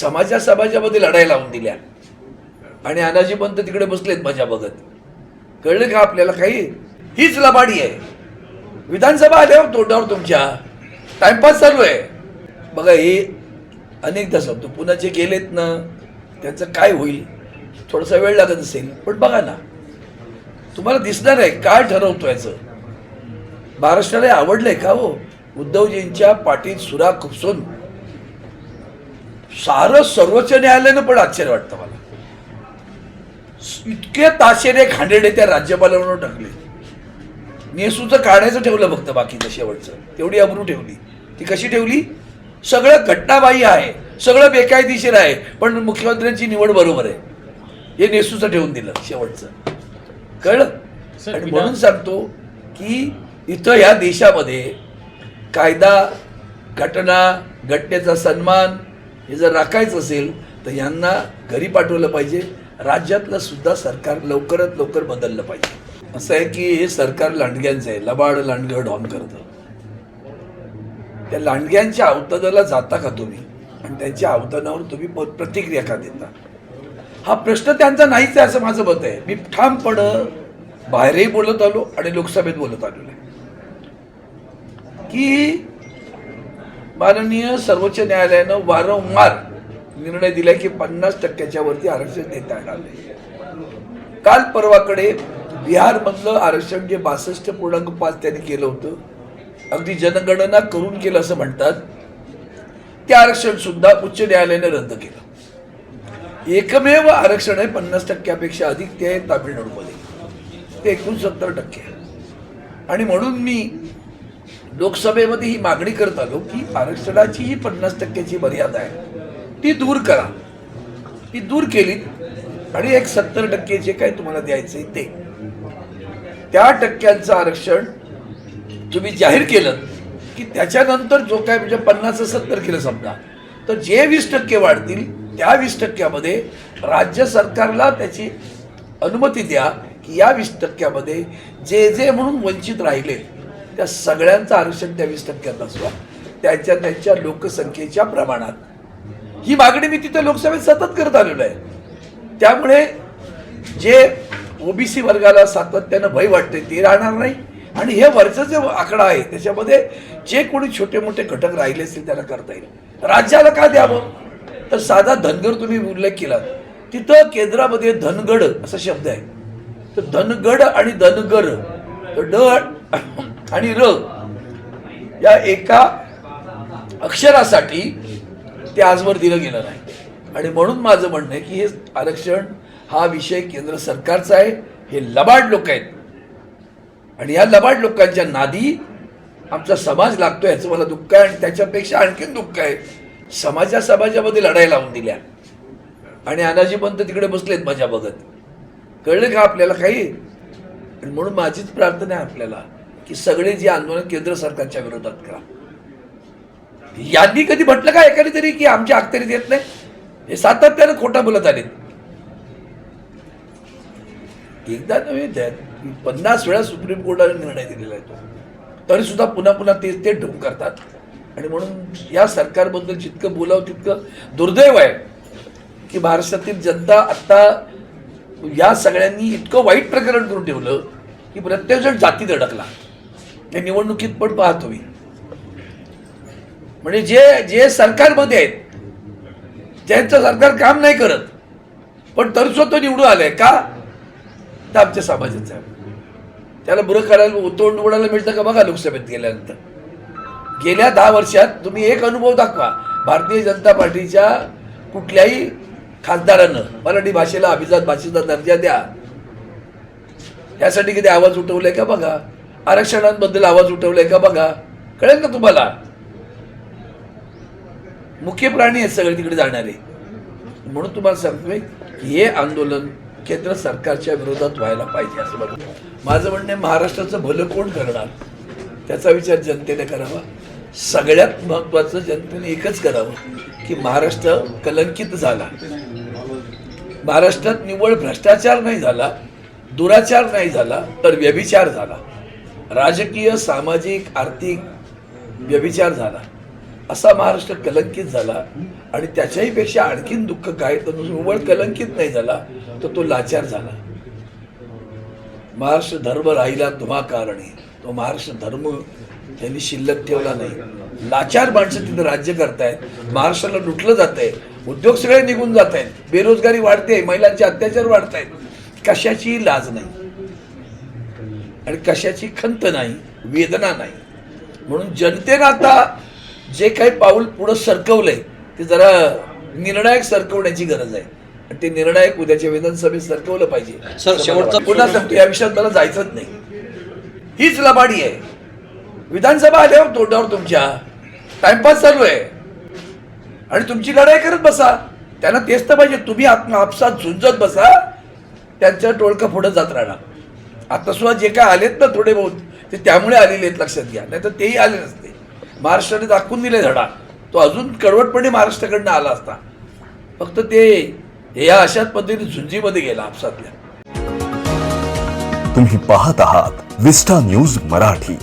समाजा समाजामध्ये लढाई लावून दिल्या. आणि अनाजी पंत तिकडे बसलेत माझ्या बघत. कळलं का आपल्याला काही? हीच लबाडी आहे. विधानसभा आल्यावर तोंडावर तुमच्या. टाइमपास चालू आहे. बघा हे अनेकदा सांगतो पुन्हा जे गेलेत ना त्यांचं काय होईल? थोडासा वेळ लागत असेल. पण बघा ना तुम्हाला दिसणार आहे काय ठरवतो याचं. महाराष्ट्राला आवडलंय का हो? उद्धवजींच्या पाठीत सुरा खुपसून. सारं सर्वोच्च न्यायालयानं पण आश्चर्य वाटतं मला. इतके ताशेरे खांडेडे त्या राज्यपालांवर टाकले नेसूचं काढायचं ठेवलं फक्त बाकीचं शेवटचं. तेवढी अब्रू ठेवली. ती कशी ठेवली? सगळं घटनाबाह्य आहे. सगळं बेकायदेशीर आहे. पण मुख्यमंत्र्यांची निवड बरोबर आहे. हे नेसूचं ठेवून दिलं शेवटचं. कळलं? आणि म्हणून सांगतो की इथं ह्या देशामध्ये कायदा घटना घटनेचा सन्मान हे जर राखायचं असेल तर यांना घरी पाठवलं पाहिजे. राज्यातलं सुद्धा सरकार लवकरात लवकर बदललं पाहिजे. असं आहे की हे सरकार लांडग्यांचं आहे. लबाड लांडगं डॉन करतं. त्या लांडग्यांच्या अवतादाला जाता का तुम्ही? आणि त्यांच्या अवतानावर तुम्ही प्रतिक्रिया का देता? हा प्रश्न त्यांचा नाहीच आहे असं माझं मत आहे. मी ठामपणं बाहेरही बोलत आलो आणि लोकसभेत बोलत आलेलो आहे. की माननीय सर्वोच्च न्यायालयानं वारंवार निर्णय दिला की पन्नास टक्क्याच्या वरती आरक्षण देता येणार नाही. काल परवाकडे बिहारमधलं आरक्षण जे बासष्ट पूर्णांक पाच त्यांनी केलं होतं अगदी जनगणना करून केलं असं म्हणतात ते आरक्षण सुद्धा उच्च न्यायालयाने रद्द केलं. एकमेव आरक्षण आहे पन्नास टक्क्यापेक्षा अधिक ते आहे तामिळनाडूमध्ये. ते एकोणसत्तर टक्के आणि म्हणून मी लोकसभेमध्ये ही मागणी करत आलो की आरक्षणाची ही पन्नास टक्क्याची मर्यादा आहे ती दूर करा. ती दूर केली आणि एक सत्तर टक्के जे काय तुम्हाला द्यायचं आहे ते. त्या टक्क्यांचं आरक्षण तुम्ही जाहीर केलं की त्याच्यानंतर जो काय म्हणजे पन्नास सत्तर केलं समजा तर जे वीस टक्के वाढतील त्या वीस टक्क्यामध्ये राज्य सरकारला त्याची अनुमती द्या की या वीस टक्क्यामध्ये जे जे म्हणून वंचित राहिले त्या सगळ्यांचं आरक्षण त्या वीस टक्क्यात असवा त्यांच्या त्यांच्या लोकसंख्येच्या प्रमाणात. ही मागणी मी तिथे लोकसभेत सतत करत आलेलो आहे. त्यामुळे जे ओबीसी वर्गाला सातत्यानं भय वाटते ते राहणार नाही. आणि हे वरचं जे आकडा आहे त्याच्यामध्ये जे कोणी छोटे मोठे घटक राहिले असतील त्याला करता येईल. राज्याला का द्यावं? तर साधा धनगर तुम्ही उल्लेख केला. तिथं केंद्रामध्ये धनगड असा शब्द आहे. तर धनगड आणि धनगर तर ड आणि र या एका अक्षरासाठी ते आजवर दिलं गेलं नाही. आणि म्हणून माझं म्हणणं आहे की हे आरक्षण हा विषय केंद्र सरकारचा आहे हे लबाड लोक आहेत. आणि या लबाड लोकांच्या नादी आमचा समाज लागतो याचं मला दुःख आहे आणि त्याच्यापेक्षा आणखीन दुःख आहे. समाजा समाजामध्ये लढाई लावून दिल्या. आणि अनाजी पंत तिकडे बसलेत माझ्या बघत. कळलं का आपल्याला काही? आणि म्हणून माझीच प्रार्थना आहे आपल्याला. की सगळे जे आंदोलन केंद्र सरकारच्या विरोधात करा. यांनी कधी म्हटलं का एखादी तरी की आमच्या अखत्यारीत येत नाही? हे सातत्यानं खोटा बोलत आलेत. एकदा नव्हे पन्नास वेळा सुप्रीम कोर्टाने निर्णय दिलेला आहे तो. तरी सुद्धा पुन्हा पुन्हा तेच ते ढोंग करतात. आणि म्हणून या सरकारबद्दल जितकं बोलावं तितकं दुर्दैव आहे की महाराष्ट्रातील जनता आत्ता या सगळ्यांनी इतकं वाईट प्रकरण करून ठेवलं की प्रत्येकजण जातीत अडकला. या निवडणुकीत पण पाहतो मी. म्हणजे जे जे सरकारमध्ये आहेत ज्यांचं सरकार काम नाही करत पण तरी तो निवडून आलाय का? तर आमच्या समाजाचा आहे. त्याला बुरं करायला तोंड उडायला मिळतं का बघा लोकसभेत गेल्यानंतर? गेल्या दहा वर्षात तुम्ही एक अनुभव दाखवा. भारतीय जनता पार्टीच्या कुठल्याही खासदारानं मराठी भाषेला अभिजात भाषेचा दर्जा द्या. यासाठी किती आवाज उठवलाय का बघा? आरक्षणांबद्दल आवाज उठवलाय का बघा? कळेल ना तुम्हाला? मुख्य प्राणी आहेत सगळे तिकडे जाणारे. म्हणून तुम्हाला सांगतोय की हे आंदोलन केंद्र सरकारच्या विरोधात व्हायला पाहिजे असं बघ. माझं म्हणणं महाराष्ट्राचं भलं कोण करणार? त्याचा विचार जनतेने करावा. सगळ्यात महत्त्वाचं जनतेने एकच करावं की महाराष्ट्र कलंकित झाला. महाराष्ट्रात निव्वळ भ्रष्टाचार नाही झाला दुराचार नाही झाला तर व्यभिचार झाला. राजकीय सामाजिक आर्थिक व्यभिचार झाला. असा महाराष्ट्र कलंकित झाला आणि त्याच्याही पेक्षा आणखीन दुःख काय तर निव्वळ कलंकित नाही झाला तर तो लाचार झाला. महाराष्ट्र धर्म राहिला तुम्हा कारणे तो महाराष्ट्र धर्म त्यांनी शिल्लक ठेवला नाही. लाचार माणसं तिथं राज्य करतायत. महाराष्ट्राला लुटलं जात आहे उद्योग सगळे निघून जात आहेत बेरोजगारी वाढते महिलांचे अत्याचार वाढत आहेत कशाची लाज नाही. आणि कशाची खंत नाही वेदना नाही. म्हणून जनतेनं आता जे काही पाऊल पुढं सरकवलंय ते जरा निर्णायक सरकवण्याची गरज आहे. आणि ते निर्णायक उद्याच्या विधानसभेत सरकवलं पाहिजे. सर, शेवटचा पुन्हा सांगतो या विषयात मला जायचंच नाही. हीच लबाडी आहे. विधानसभा आल्यावर तोंडावर तुमच्या टाइमपास चालू आहे. आणि तुमची लढाई करत बसा. त्यांना तेच तर पाहिजे तुम्ही आत्म आपसात झुंजत बसा. त्यांचं टोळकं पुढं जात राहणार. आता सुद्धा जे काय आलेत ना थोडे बहुत ते त्यामुळे आलेले आहेत लक्षात घ्या. नाही तर तेही आले नसते. महाराष्ट्राने दाखवून दिले धडा. तो अजून कडवटपणे महाराष्ट्राकडनं आला असता. फक्त ते या अशाच पद्धतीने झुंजीमध्ये गेला आपसातल्या. तुम्ही पाहत आहात विस्टा न्यूज मराठी.